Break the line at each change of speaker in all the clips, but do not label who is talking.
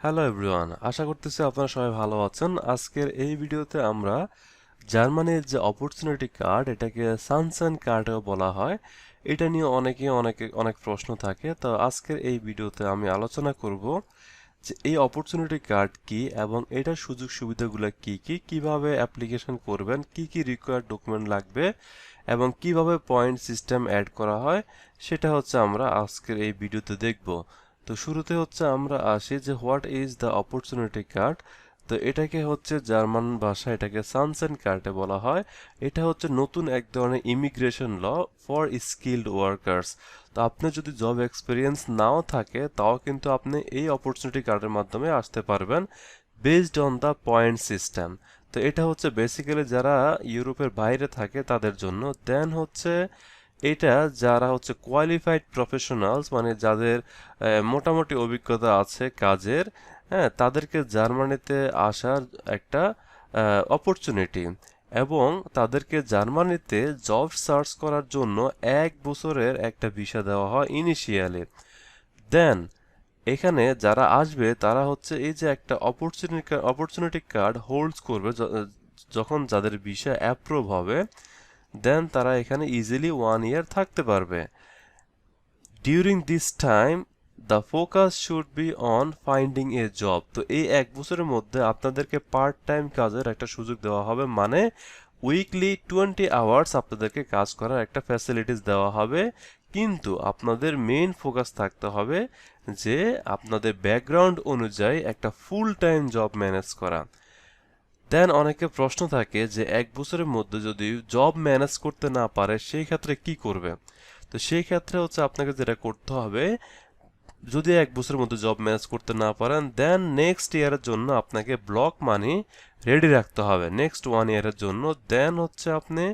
Hello everyone আশা করতেছি আপনারা সবাই ভালো আছেন। আজকের এই ভিডিওতে আমরা জার্মানির যে অপরচুনিটি কার্ড এটাকে সানসান কার্ডও বলা হয়। এটা নিয়ে অনেকে অনেকে, অনেক প্রশ্ন থাকে। তো আজকের এই ভিডিওতে আমি আলোচনা করব যে এই অপরচুনিটি কার্ড কি এবং এটার সুযোগ সুবিধাগুলো কি কি, কীভাবে অ্যাপ্লিকেশন করবেন, কি কি রিকোয়ার্ড ডকুমেন্ট লাগবে এবং কীভাবে পয়েন্ট সিস্টেম অ্যাড করা হয়, সেটা হচ্ছে আমরা আজকের এই ভিডিওতে দেখব। তো শুরুতে হচ্ছে আমরা আসি যে what is the opportunity card? তো এটাকে হচ্ছে জার্মান ভাষায় এটাকে সানসেন কার্ডে বলা হয়। এটা হচ্ছে নতুন এক ধরনের immigration law for skilled workers. তো আপনি যদি জব এক্সপিরিয়েন্স নাও থাকে, তাও কিন্তু আপনি এই অপরচুনিটি কার্ডের মাধ্যমে আসতে পারবেন based on the point system. তো এটা হচ্ছে বেসিক্যালি যারা ইউরোপের বাইরে থাকে তাদের জন্য। দেন হচ্ছে এটা যারা হচ্ছে কোয়ালিফাইড প্রফেশনালস মানে যাদের মোটামুটি অভিজ্ঞতা আছে কাজের হ্যাঁ তাদেরকে জার্মানিতে আসার একটা অপরচুনিটি এবং তাদেরকে জার্মানিতে জব সার্চ করার জন্য এক বছরের একটা ভিসা দেওয়া হয় ইনিশিয়ালি দেন এখানে যারা আসবে, তারা হচ্ছে এই যে একটা অপরচুনিটি অপরচুনিটি কার্ড হোল্ডস করবে যখন যাদের ভিসা অ্যাপ্রুভ হবে দেন তারা এখানে ইজিলি ওয়ান ইয়ার থাকতে পারবে। During this time the focus should be on finding a job তো এই এক বছরের মধ্যে আপনাদেরকে পার্ট টাইম কাজের একটা সুযোগ দেওয়া হবে মানে উইকলি টোয়েন্টি আওয়ার্স আপনাদেরকে কাজ করার একটা ফ্যাসিলিটিস দেওয়া হবে। কিন্তু আপনাদের মেইন ফোকাস থাকতে হবে যে আপনাদের ব্যাকগ্রাউন্ড অনুযায়ী একটা ফুল টাইম জব ম্যানেজ করা। দেন অনেকের প্রশ্ন থাকে যে এক বছরের মধ্যে যদি জব ম্যানেজ করতে না পারে, সেই ক্ষেত্রে কি করবে? তো সেই ক্ষেত্রে হচ্ছে আপনাকে যেটা করতে হবে, যদি এক বছরের মধ্যে জব ম্যানেজ করতে না পারেন দেন নেক্সট ইয়ারের জন্য আপনাকে ব্লক মানি রেডি রাখতে হবে। নেক্সট ওয়ান ইয়ারের জন্য দেন হচ্ছে আপনি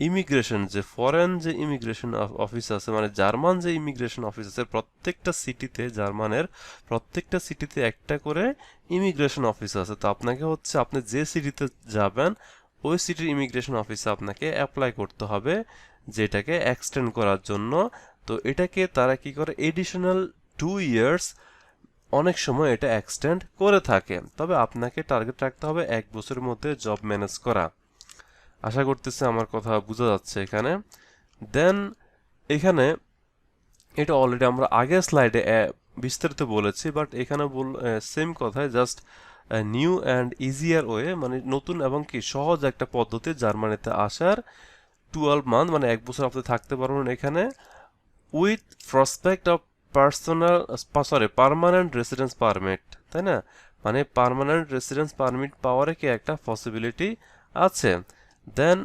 ইমিগ্রেশন যে ফরেন যে ইমিগ্রেশন অফিস আছে মানে জার্মান যে ইমিগ্রেশন অফিস আছে, প্রত্যেকটা সিটিতে জার্মানের প্রত্যেকটা সিটিতে একটা করে ইমিগ্রেশন অফিস আছে। তো আপনাকে হচ্ছে, আপনি যে সিটিতে যাবেন, ওই সিটির ইমিগ্রেশন অফিসে আপনাকে অ্যাপ্লাই করতে হবে, যেটাকে এক্সটেন্ড করার জন্য। তো এটাকে তারা কি করে এডিশনাল টু ইয়ার্স অনেক সময় এটা এক্সটেন্ড করে থাকে। তবে আপনাকে টার্গেট রাখতে হবে এক বছরের মধ্যে জব ম্যানেজ করা। আশা করতেছি আমার কথা বোঝা যাচ্ছে এখানে। দেন এখানে এটা অলরেডি আমরা আগের স্লাইডে বিস্তারিত বলেছি বাট এখানে বল সেম কথায় just new and easier way মানে নতুন এবং কি সহজ একটা পদ্ধতি জার্মানিতে আসার টুয়েলভ মান্থ মানে এক বছর আপনি থাকতে পারবেন এখানে with prospect of personal sorry permanent residence permit তাই না? মানে পার্মানেন্ট রেসিডেন্স পারমিট পাওয়ার কি একটা পসিবিলিটি আছে। দেন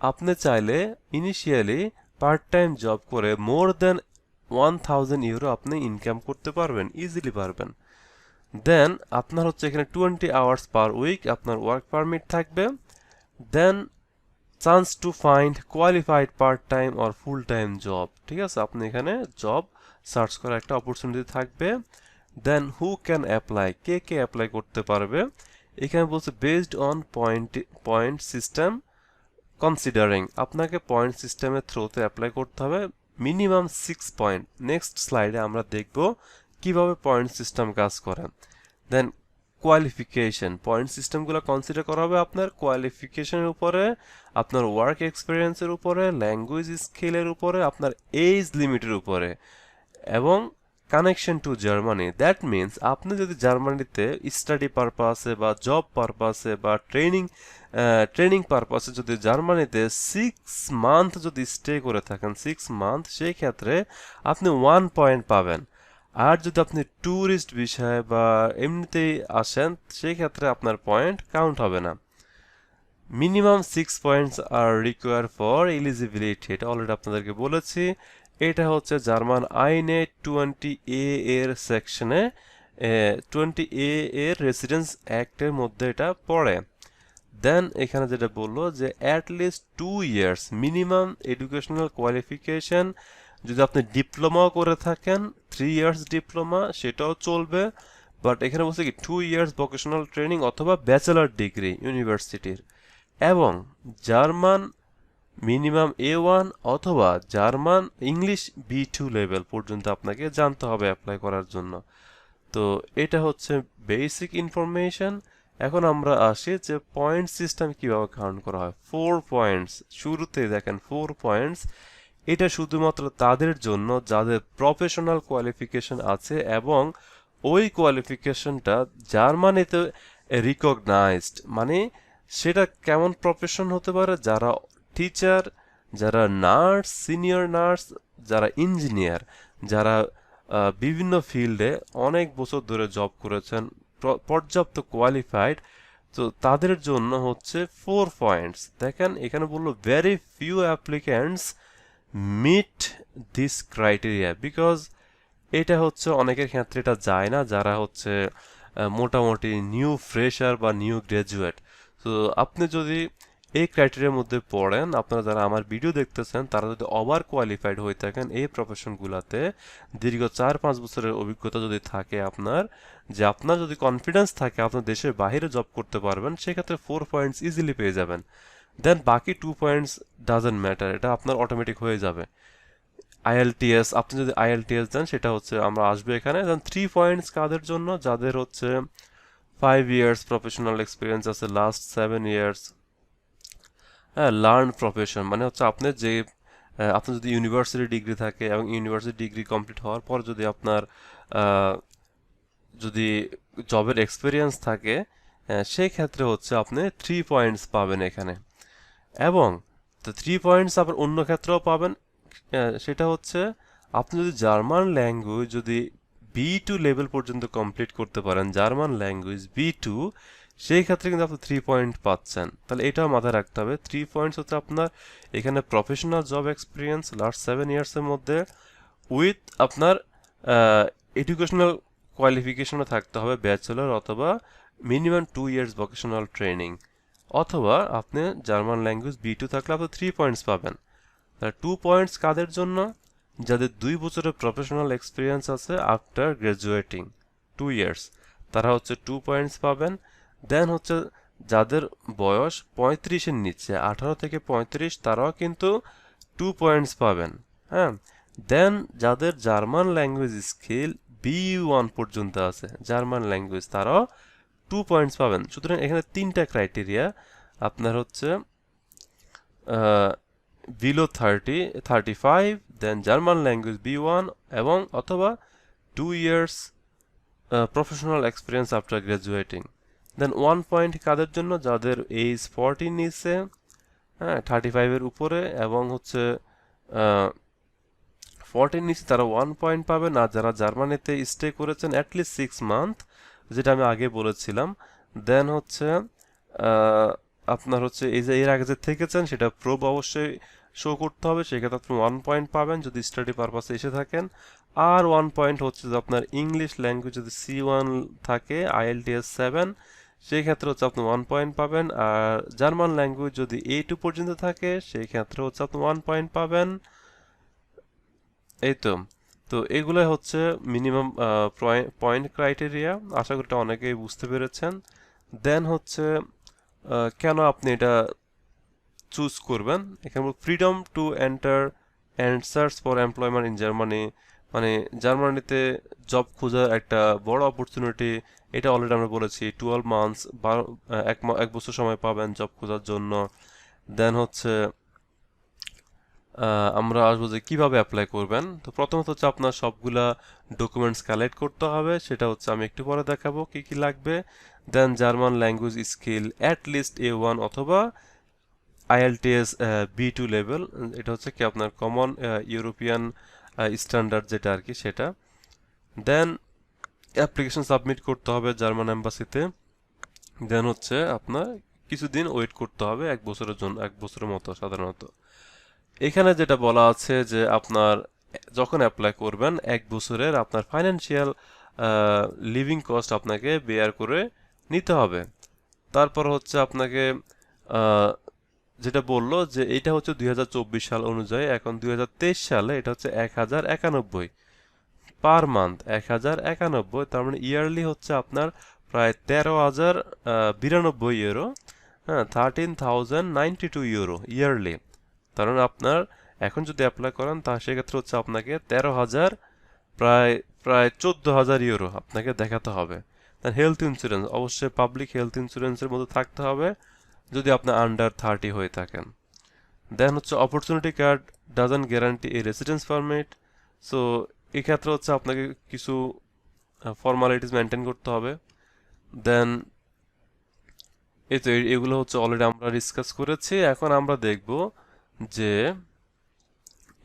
আপনি চাইলে ইনিশিয়ালি পার্ট টাইম জব করে more than one thousand euro আপনি ইনকাম করতে পারবেন ইজিলি পারবেন। দেন আপনার হচ্ছে এখানে টোয়েন্টি আওয়ার্স পার উইক আপনার ওয়ার্ক পারমিট থাকবে। Then chance to find qualified part time or full time job ঠিক আছে? আপনি এখানে জব সার্চ করার একটা অপরচুনিটি থাকবে। দেন হু ক্যান অ্যাপ্লাই কে কে অ্যাপ্লাই করতে পারবে? এখানে বলছে based on point point system considering আপনাকে পয়েন্ট সিস্টেমের থ্রুতে অ্যাপ্লাই করতে হবে মিনিমাম সিক্স পয়েন্ট নেক্সট স্লাইডে আমরা দেখব কীভাবে পয়েন্ট সিস্টেম কাজ করে। দেন কোয়ালিফিকেশন পয়েন্ট সিস্টেমগুলো কনসিডার করা হবে আপনার কোয়ালিফিকেশনের উপরে, আপনার ওয়ার্ক এক্সপিরিয়েন্সের উপরে ল্যাঙ্গুয়েজ স্কিলের উপরে, আপনার এজ লিমিটের উপরে। এবং connection to Germany that means আপনি যদি জার্মানিতে স্টাডি পারপাসে বা জব পারপাসে বা ট্রেনিং ট্রেনিং পারপাসে যদি জার্মানিতে সিক্স মান্থ যদি স্টে করে থাকেন সিক্স মান্থ সেই ক্ষেত্রে আপনি ওয়ান পয়েন্ট পাবেন। আর যদি আপনি ট্যুরিস্ট বিষয়ে বা এমনিতেই আসেন, সেই ক্ষেত্রে আপনার পয়েন্ট কাউন্ট হবে না। Minimum six points are require for eligibility এটা অলরেডি আপনাদেরকে বলেছি। এটা হচ্ছে জার্মান আইনে টোয়েন্টি এ এর সেকশনে টোয়েন্টি এ এর রেসিডেন্স অ্যাক্টের মধ্যে এটা পড়ে। দেন এখানে যেটা বলল যে at least two years minimum educational qualification যদি আপনি ডিপ্লোমাও করে থাকেন থ্রি ইয়ার্স ডিপ্লোমা সেটাও চলবে। বাট এখানে বলছে কি টু ইয়ার্স ভোকেশনাল ট্রেনিং অথবা ব্যাচেলার ডিগ্রি ইউনিভার্সিটির এবং জার্মান মিনিমাম এ ওয়ান অথবা German, English B two level পর্যন্ত আপনাকে জানতে হবে অ্যাপ্লাই করার জন্য। তো এটা হচ্ছে বেসিক ইনফরমেশন এখন আমরা আসি যে পয়েন্ট সিস্টেম কীভাবে কাউন্ট করা হয়। ফোর পয়েন্টস শুরুতে দেখেন ফোর পয়েন্টস এটা শুধুমাত্র তাদের জন্য, যাদের প্রফেশনাল কোয়ালিফিকেশন আছে এবং ওই কোয়ালিফিকেশনটা জার্মানিতে রিকগনাইজড মানে সেটা কেমন প্রফেশন হতে পারে? যারা টিচার যারা নার্স সিনিয়র নার্স যারা ইঞ্জিনিয়ার যারা বিভিন্ন ফিল্ডে অনেক বছর ধরে জব করেছেন পর্যাপ্ত কোয়ালিফাইড তো তাদের জন্য হচ্ছে ফোর পয়েন্টস দেখেন, এখানে বলল very few applicants meet this criteria because এটা হচ্ছে অনেকের ক্ষেত্রে এটা যায় না, যারা হচ্ছে মোটামুটি নিউ ফ্রেশার বা নিউ গ্র্যাজুয়েট তো আপনি যদি এই ক্রাইটেরিয়ার মধ্যে পড়েন, আপনারা যারা আমার ভিডিও দেখতেছেন, তারা যদি ওভার কোয়ালিফাইড হয়ে থাকেন এই প্রফেশনগুলোতে দীর্ঘ চার পাঁচ বছরের অভিজ্ঞতা যদি থাকে আপনার, যে আপনার যদি কনফিডেন্স থাকে আপনার দেশের বাইরে জব করতে পারবেন, সেক্ষেত্রে ফোর পয়েন্টস ইজিলি পেয়ে যাবেন। দেন বাকি টু পয়েন্টস ডাজেন্ট ম্যাটার এটা আপনার অটোমেটিক হয়ে যাবে। আইএলটিএস আপনি যদি আইএলটিএস দেন, সেটা হচ্ছে আমরা আসব এখানে দেন থ্রি পয়েন্টস কাদের জন্য? যাদের হচ্ছে ফাইভ ইয়ার্স প্রফেশনাল এক্সপিরিয়েন্স আছে লাস্ট সেভেন ইয়ার্স হ্যাঁ লার্ন প্রফেশন মানে হচ্ছে আপনি যে আপনার যদি ইউনিভার্সিটি ডিগ্রি থাকে এবং ইউনিভার্সিটি ডিগ্রি কমপ্লিট হওয়ার পর যদি আপনার যদি জবের এক্সপিরিয়েন্স থাকে সেই ক্ষেত্রে হচ্ছে আপনি থ্রি পয়েন্টস পাবেন এখানে। এবং তো থ্রি পয়েন্টস আবার অন্য ক্ষেত্রেও পাবেন সেটা হচ্ছে আপনি যদি জার্মান ল্যাঙ্গুয়েজ যদি বি টু লেভেল পর্যন্ত কমপ্লিট করতে পারেন জার্মান ল্যাঙ্গুয়েজ বি টু সেই ক্ষেত্রে কিন্তু আপনি থ্রি পয়েন্ট পাচ্ছেন। তাহলে এটাও মাথায় রাখতে হবে। থ্রি পয়েন্টস হচ্ছে আপনার এখানে professional job experience last seven ইয়ার্সের মধ্যে উইথ আপনার এডুকেশনাল কোয়ালিফিকেশনও থাকতে হবে ব্যাচেলর অথবা minimum two years vocational training অথবা আপনি জার্মান ল্যাঙ্গুয়েজ বি টু থাকলে আপনি থ্রি পয়েন্টস পাবেন। তাহলে টু পয়েন্টস কাদের জন্য? যাদের দুই বছরের প্রফেশনাল এক্সপিরিয়েন্স আছে আফটার গ্র্যাজুয়েটিং টু ইয়ার্স তারা হচ্ছে টু পয়েন্টস পাবেন। দেন হচ্ছে যাদের বয়স পঁয়ত্রিশের নিচে, আঠারো থেকে পঁয়ত্রিশ, তারাও কিন্তু টু পয়েন্টস পাবেন হ্যাঁ? দেন যাদের German language skill B one পর্যন্ত আছে জার্মান ল্যাঙ্গুয়েজ তারাও টু পয়েন্টস পাবেন। সুতরাং এখানে তিনটা ক্রাইটেরিয়া আপনার হচ্ছে below thirty thirty five then German language B one এবং অথবা two years professional experience after graduating then one point কাদের জন্য? যাদের এইজ ফর্টি নিচে হ্যাঁ থার্টি ফাইভের উপরে এবং হচ্ছে ফর্টির নিচে তারা ওয়ান পয়েন্ট পাবেন আর যারা জার্মানিতে স্টে করেছেন অ্যাটলিস্ট সিক্স মান্থ যেটা আমি আগে বলেছিলাম। দেন হচ্ছে আপনার হচ্ছে এই যে, এর আগে যে থেকেছেন, সেটা প্রোব অবশ্যই শো করতে হবে। সেক্ষেত্রে আপনি ওয়ান পয়েন্ট পাবেন যদি স্টাডি পারপাসে এসে থাকেন। আর ওয়ান পয়েন্ট হচ্ছে যে আপনার ইংলিশ ল্যাঙ্গুয়েজ যদি সি ওয়ান থাকে আইএলটিএস সেভেন সেই ক্ষেত্রে হচ্ছে আপনি ওয়ান পয়েন্ট পাবেন, আর জার্মান ল্যাঙ্গুয়েজ যদি এ টু পর্যন্ত থাকে, সেই ক্ষেত্রে হচ্ছে আপনি ওয়ান পয়েন্ট পাবেন। এই তো। তো এগুলো হচ্ছে মিনিমাম পয়েন্ট ক্রাইটেরিয়া আশা করি অনেকেই বুঝতে পেরেছেন। দেন হচ্ছে কেন আপনি এটা চুজ করবেন? এখানে freedom to enter and search for employment in Germany মানে জার্মানিতে জব খোঁজার একটা বড় অপরচুনিটি এটা অলরেডি আমরা বলেছি টুয়েলভ মান্থস বারো এক এক বছর সময় পাবেন জব খোঁজার জন্য। দেন হচ্ছে আমরা আসব যে কীভাবে অ্যাপ্লাই করবেন। তো প্রথমত হচ্ছে আপনার সবগুলা ডকুমেন্টস কালেক্ট করতে হবে, সেটা হচ্ছে আমি একটু পরে দেখাবো কি কি লাগবে। Then German language skill at least A one অথবা আইএলটিএস বি টু লেভেল এটা হচ্ছে কি আপনার কমন ইউরোপিয়ান স্ট্যান্ডার্ড যেটা আর কি সেটা। দেন অ্যাপ্লিকেশন সাবমিট করতে হবে জার্মান এম্বাসিতে দেন হচ্ছে আপনার কিছুদিন ওয়েট করতে হবে এক বছরের জন্য, এক বছরের মতো সাধারণত। এখানে যেটা বলা আছে যে আপনার যখন অ্যাপ্লাই করবেন, এক বছরের আপনার ফাইন্যান্সিয়াল লিভিং কস্ট আপনাকে বেয়ার করে নিতে হবে। তারপর হচ্ছে আপনাকে যেটা বলল যে এটা হচ্ছে দুই হাজার চব্বিশ সাল অনুযায়ী, এখন দু হাজার তেইশ সালে এটা হচ্ছে এক হাজার একানব্বই পার মান্থ, এক হাজার একানব্বই, তার মানে ইয়ারলি হচ্ছে আপনার প্রায় তেরো হাজার বিরানব্বই ইউরো হ্যাঁ thirteen thousand ninety two euro yearly. তার মানে আপনার এখন যদি অ্যাপ্লাই করেন, তা সেক্ষেত্রে হচ্ছে আপনাকে তেরো হাজার, প্রায় প্রায় চোদ্দ হাজার ইউরো আপনাকে দেখাতে হবে। হেলথ ইন্স্যুরেন্স অবশ্যই পাবলিক হেলথ ইন্স্যুরেন্সের মধ্যে থাকতে হবে। যদি আপনি আন্ডার থার্টি হয়ে থাকেন। দেন হচ্ছে opportunity card doesn't guarantee a residence permit so এক্ষেত্রে হচ্ছে আপনাকে কিছু ফর্মালিটিস মেনটেন করতে হবে। দেন এই তো এগুলো হচ্ছে অলরেডি আমরা ডিসকাস করেছি। এখন আমরা দেখব যে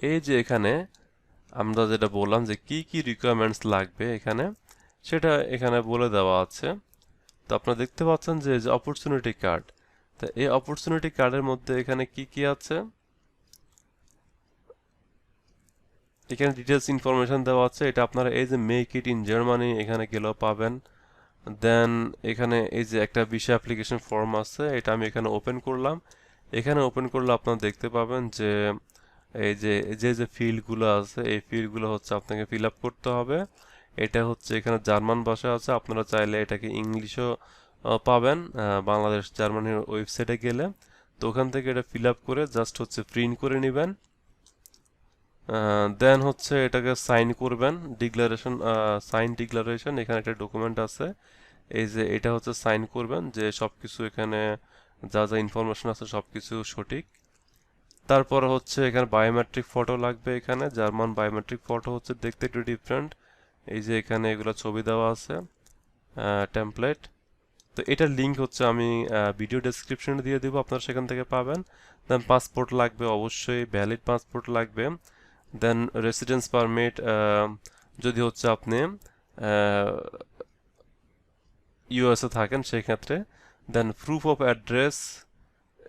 এই যে এখানে আমরা যেটা বললাম যে কি কি রিকোয়ারমেন্টস লাগবে এখানে, সেটা এখানে বলে দেওয়া আছে। তো আপনারা দেখতে পাচ্ছেন যে অপরচুনিটি কার্ড তো এই অপরচুনিটি কার্ডের মধ্যে এখানে কি কি আছে? এখানে ডিটেলস ইনফরমেশন দেওয়া আছে। এটা আপনারা এই যে মেক ইট ইন জার্মানি এখানে গেলেও পাবেন। দেন এখানে এই যে একটা বিষয় অ্যাপ্লিকেশন ফর্ম আছে, এটা আমি এখানে ওপেন করলাম। এখানে ওপেন করলে আপনারা দেখতে পাবেন যে এই যে যে যে ফিল্ডগুলো আছে, এই ফিল্ডগুলো হচ্ছে আপনাকে ফিল আপ করতে হবে। এটা হচ্ছে এখানে জার্মান ভাষা আছে। আপনারা চাইলে এটাকে ইংলিশও পাবেন বাংলাদেশ, জার্মানির ওয়েবসাইটে গেলে। তো ওখান থেকে এটা ফিল আপ করে জাস্ট হচ্ছে প্রিন্ট করে নেবেন। দেন হচ্ছে এটাকে সাইন করবেন ডিক্লারেশন সাইন ডিক্লারেশন এখানে একটা ডকুমেন্ট আছে। এই যে এটা হচ্ছে সাইন করবেন যে সব কিছু এখানে যা যা ইনফরমেশন আছে সব কিছু সঠিক। তারপর হচ্ছে এখানে বায়োমেট্রিক ফটো লাগবে এখানে, জার্মান বায়োমেট্রিক ফটো হচ্ছে দেখতে একটু ডিফারেন্ট এই যে এখানে এগুলো ছবি দেওয়া আছে টেমপ্লেট তো এটার লিঙ্ক হচ্ছে আমি ভিডিও ডেসক্রিপশনে দিয়ে দেবো, আপনারা সেখান থেকে পাবেন। দেন পাসপোর্ট লাগবে অবশ্যই ভ্যালিড পাসপোর্ট লাগবে। দেন রেসিডেন্স পারমিট যদি হচ্ছে আপনি ইউএসএ থাকেন সেক্ষেত্রে। দেন প্রুফ অফ অ্যাড্রেস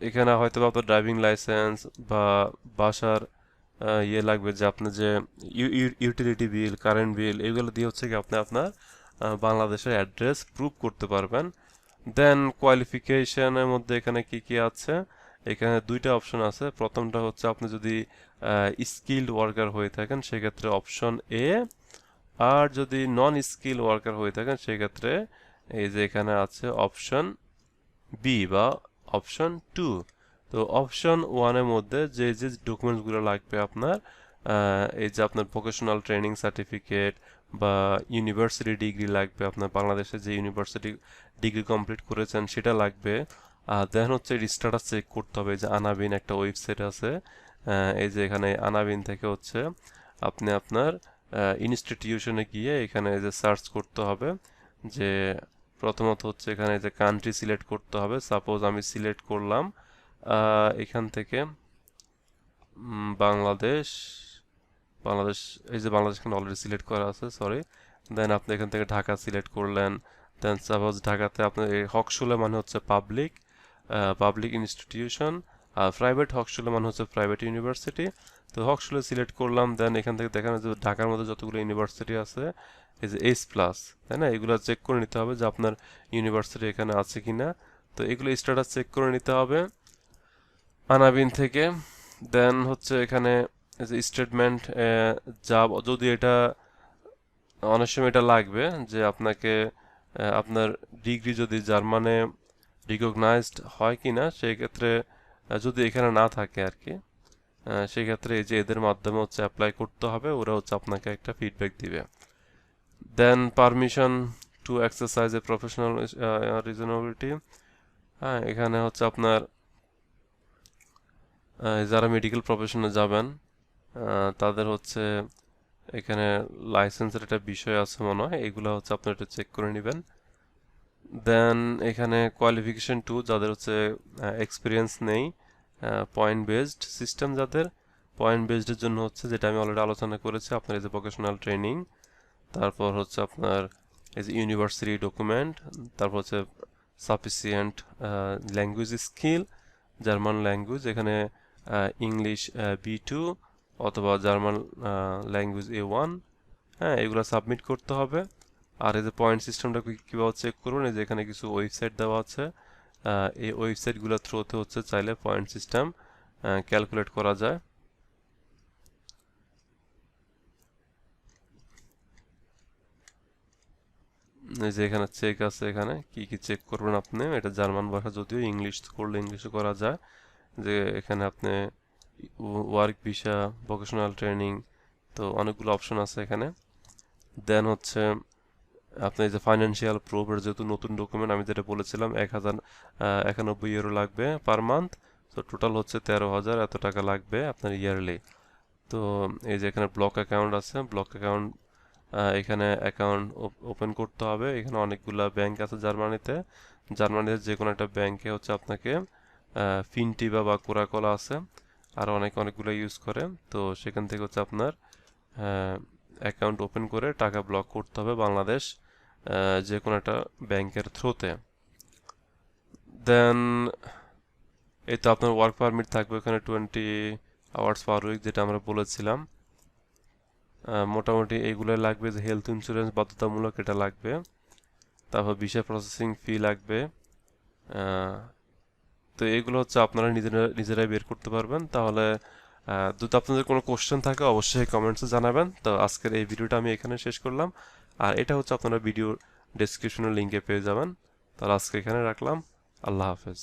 এখানে হয়তো বা আপনার ড্রাইভিং লাইসেন্স বা বাসার ইয়ে লাগবে যে আপনি যে ইউটিলিটি বিল কারেন্ট বিল এগুলো দিয়ে হচ্ছে কি আপনি আপনার বাংলাদেশের অ্যাড্রেস প্রুভ করতে পারবেন। দেন কোয়ালিফিকেশনের মধ্যে এখানে কি কি আছে? এখানে দুইটা অপশন আছে। প্রথমটা হচ্ছে আপনি যদি স্কিল্ড ওয়ার্কার হয়ে থাকেন, সেক্ষেত্রে অপশন এ আর যদি নন স্কিল ওয়ার্কার হয়ে থাকেন, সেক্ষেত্রে এই যে এখানে আছে অপশন বি বা অপশন টু তো অপশন ওয়ানের মধ্যে যে যে ডকুমেন্টসগুলো লাগবে আপনার এই যে আপনার ভোকেশনাল ট্রেনিং সার্টিফিকেট বা ইউনিভার্সিটি ডিগ্রি লাগবে, আপনার বাংলাদেশে যে ইউনিভার্সিটি ডিগ্রি কমপ্লিট করেছেন সেটা লাগবে। আর দেন হচ্ছে স্ট্যাটাস চেক করতে হবে, যে আনাবিন একটা ওয়েবসাইট আছে। এই যে এখানে আনাবিন থেকে হচ্ছে আপনি আপনার ইনস্টিটিউশনে গিয়ে এখানে যে সার্চ করতে হবে। যে প্রথমত হচ্ছে এখানে যে কান্ট্রি সিলেক্ট করতে হবে। সাপোজ আমি সিলেক্ট করলাম এখান থেকে বাংলাদেশ বাংলাদেশ, এই যে বাংলাদেশ এখানে অলরেডি সিলেক্ট করা আছে সরি দেন আপনি এখান থেকে ঢাকা সিলেক্ট করলেন দেন সাপোজ ঢাকাতে আপনার হকশুলে মানে হচ্ছে পাবলিক পাবলিক ইনস্টিটিউশন আর প্রাইভেট হকশুলে মানে হচ্ছে প্রাইভেট ইউনিভার্সিটি তো হকশুলে সিলেক্ট করলাম দেন এখান থেকে দেখানো যে ঢাকার মধ্যে যতগুলো ইউনিভার্সিটি আছে, এই যে এইচ প্লাস তাই না? এগুলো চেক করে নিতে হবে যে আপনার ইউনিভার্সিটি এখানে আছে কি না তো এগুলো স্ট্যাটাস চেক করে নিতে হবে। আনাবিন থেকে দেন হচ্ছে এখানে স্টেটমেন্ট যা যদি এটা অনেক সময় এটা লাগবে যে আপনাকে আপনার ডিগ্রি যদি জার্মানে রিকগনাইজড হয় কিনা সেই ক্ষেত্রে আহ, যদি এখানে না থাকে আর কি সেক্ষেত্রে এই যে এদের মাধ্যমে হচ্ছে অ্যাপ্লাই করতে হবে ওরা হচ্ছে আপনাকে একটা ফিডব্যাক দিবে। Then permission to exercise a professional reasonability হ্যাঁ এখানে হচ্ছে আপনার যারা মেডিকেল প্রফেশনে যাবেন তাদের হচ্ছে এখানে লাইসেন্সের একটা বিষয় আছে মনে হয়, এগুলো হচ্ছে আপনি একটু চেক করে নেবেন। দেন এখানে কোয়ালিফিকেশন টু যাদের হচ্ছে এক্সপিরিয়েন্স নেই পয়েন্ট বেসড সিস্টেম যাদের পয়েন্ট বেসডের জন্য হচ্ছে যেটা আমি অলরেডি আলোচনা করেছি, আপনার এই যে ভোকেশনাল ট্রেনিং তারপর হচ্ছে আপনার এই যে ইউনিভার্সিটি ডকুমেন্ট তারপর হচ্ছে sufficient language skill German language এখানে ইংলিশ বি টু অথবা জার্মান ল্যাঙ্গুয়েজ এ ওয়ান হ্যাঁ এগুলো সাবমিট করতে হবে। আর এই যে পয়েন্ট সিস্টেমটা কীভাবে চেক করবেন? এই যে এখানে কিছু ওয়েবসাইট দেওয়া আছে। এই ওয়েবসাইটগুলোর থ্রুতে হচ্ছে চাইলে পয়েন্ট সিস্টেম ক্যালকুলেট করা যায়। এই যে এখানে চেক আছে এখানে, কি কি চেক করবেন আপনি? এটা জার্মান ভাষা যদিও ইংলিশ করলে ইংলিশে করা যায়। যে এখানে আপনি ওয়ার্ক ভিসা ভোকেশনাল ট্রেনিং তো অনেকগুলো অপশন আছে এখানে। দেন হচ্ছে আপনি এই যে ফাইন্যান্সিয়াল প্রুফের যেহেতু নতুন ডকুমেন্ট আমি যেটা বলেছিলাম, এক হাজার একানব্বই ইউরো লাগবে পার মান্থ তো টোটাল হচ্ছে তেরো হাজার, এত টাকা লাগবে আপনার ইয়ারলি তো এই যে এখানে ব্লক অ্যাকাউন্ট আছে ব্লক অ্যাকাউন্ট এখানে অ্যাকাউন্ট ওপেন করতে হবে। এখানে অনেকগুলা ব্যাংক আছে জার্মানিতে। জার্মানিতে যে কোনো একটা ব্যাংকে হচ্ছে আপনাকে ফিনটিবা বা কোরাকলা আছে। আর অনেক অনেকগুলো ইউজ করে। তো সেখান থেকে হচ্ছে আপনার অ্যাকাউন্ট ওপেন করে টাকা ব্লক করতে হবে বাংলাদেশ যে কোনো একটা ব্যাংকের থ্রুতে দেন এই তো আপনার ওয়ার্ক পারমিট থাকবে এখানে টোয়েন্টি আওয়ার্স পার উইক যেটা আমরা বলেছিলাম। মোটামুটি এইগুলো লাগবে, যে হেলথ ইন্স্যুরেন্স বাধ্যতামূলক এটা লাগবে। তারপর ভিসা প্রসেসিং ফি লাগবে। তো এগুলো হচ্ছে আপনারা নিজেরা, নিজেরাই বের করতে পারবেন। তাহলে যদি আপনাদের কোনো কোশ্চেন থাকে, অবশ্যই কমেন্টসে জানাবেন। তো আজকের এই ভিডিওটা আমি এখানে শেষ করলাম। আর এটা হচ্ছে আপনারা ভিডিও ডেসক্রিপশনের লিঙ্কে পেয়ে যাবেন। তাহলে আজকে এখানে রাখলাম। আল্লাহ হাফেজ।